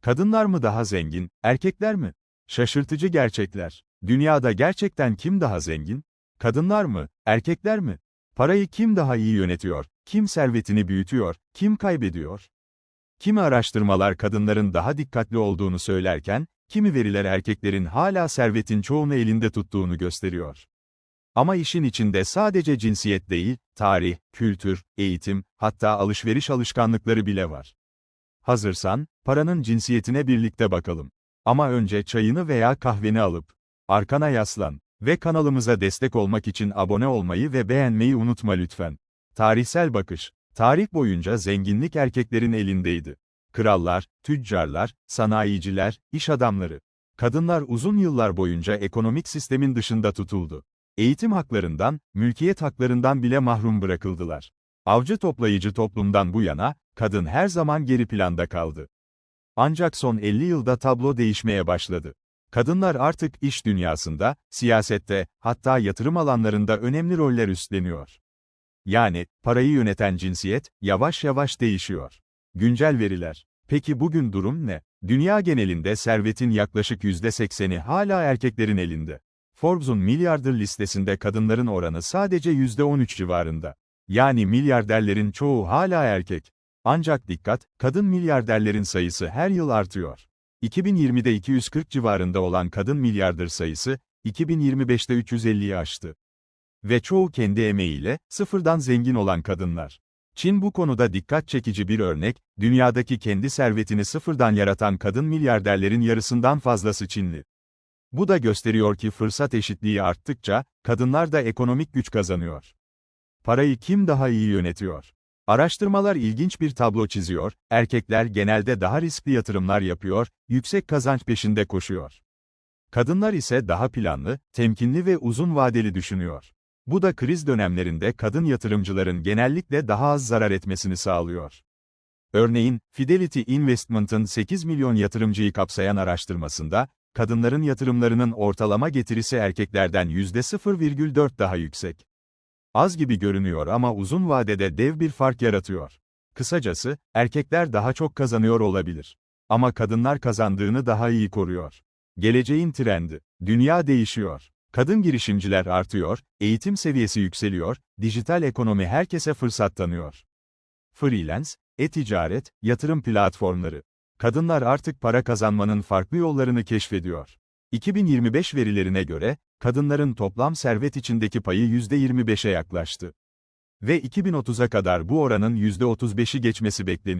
Kadınlar mı daha zengin, erkekler mi? Şaşırtıcı gerçekler. Dünyada gerçekten kim daha zengin? Kadınlar mı, erkekler mi? Parayı kim daha iyi yönetiyor? Kim servetini büyütüyor? Kim kaybediyor? Kimi araştırmalar kadınların daha dikkatli olduğunu söylerken, kimi veriler erkeklerin hala servetin çoğunu elinde tuttuğunu gösteriyor. Ama işin içinde sadece cinsiyet değil, tarih, kültür, eğitim, hatta alışveriş alışkanlıkları bile var. Hazırsan, paranın cinsiyetine birlikte bakalım. Ama önce çayını veya kahveni alıp, arkana yaslan ve kanalımıza destek olmak için abone olmayı ve beğenmeyi unutma lütfen. Tarihsel bakış. Tarih boyunca zenginlik erkeklerin elindeydi. Krallar, tüccarlar, sanayiciler, iş adamları. Kadınlar uzun yıllar boyunca ekonomik sistemin dışında tutuldu. Eğitim haklarından, mülkiyet haklarından bile mahrum bırakıldılar. Avcı toplayıcı toplumdan bu yana, kadın her zaman geri planda kaldı. Ancak son 50 yılda tablo değişmeye başladı. Kadınlar artık iş dünyasında, siyasette, hatta yatırım alanlarında önemli roller üstleniyor. Yani, parayı yöneten cinsiyet, yavaş yavaş değişiyor. Güncel veriler. Peki bugün durum ne? Dünya genelinde servetin yaklaşık %80'i hala erkeklerin elinde. Forbes'un milyarder listesinde kadınların oranı sadece %13 civarında. Yani milyarderlerin çoğu hala erkek. Ancak dikkat, kadın milyarderlerin sayısı her yıl artıyor. 2020'de 240 civarında olan kadın milyarder sayısı, 2025'te 350'yi aştı. Ve çoğu kendi emeğiyle, sıfırdan zengin olan kadınlar. Çin bu konuda dikkat çekici bir örnek, dünyadaki kendi servetini sıfırdan yaratan kadın milyarderlerin yarısından fazlası Çinli. Bu da gösteriyor ki fırsat eşitliği arttıkça, kadınlar da ekonomik güç kazanıyor. Parayı kim daha iyi yönetiyor? Araştırmalar ilginç bir tablo çiziyor, erkekler genelde daha riskli yatırımlar yapıyor, yüksek kazanç peşinde koşuyor. Kadınlar ise daha planlı, temkinli ve uzun vadeli düşünüyor. Bu da kriz dönemlerinde kadın yatırımcıların genellikle daha az zarar etmesini sağlıyor. Örneğin, Fidelity Investment'ın 8 milyon yatırımcıyı kapsayan araştırmasında, kadınların yatırımlarının ortalama getirisi erkeklerden %0,4 daha yüksek. Az gibi görünüyor ama uzun vadede dev bir fark yaratıyor. Kısacası, erkekler daha çok kazanıyor olabilir. Ama kadınlar kazandığını daha iyi koruyor. Geleceğin trendi. Dünya değişiyor. Kadın girişimciler artıyor, eğitim seviyesi yükseliyor, dijital ekonomi herkese fırsat tanıyor. Freelance, e-ticaret, yatırım platformları. Kadınlar artık para kazanmanın farklı yollarını keşfediyor. 2025 verilerine göre, kadınların toplam servet içindeki payı %25'e yaklaştı. Ve 2030'a kadar bu oranın %35'i geçmesi bekleniyor.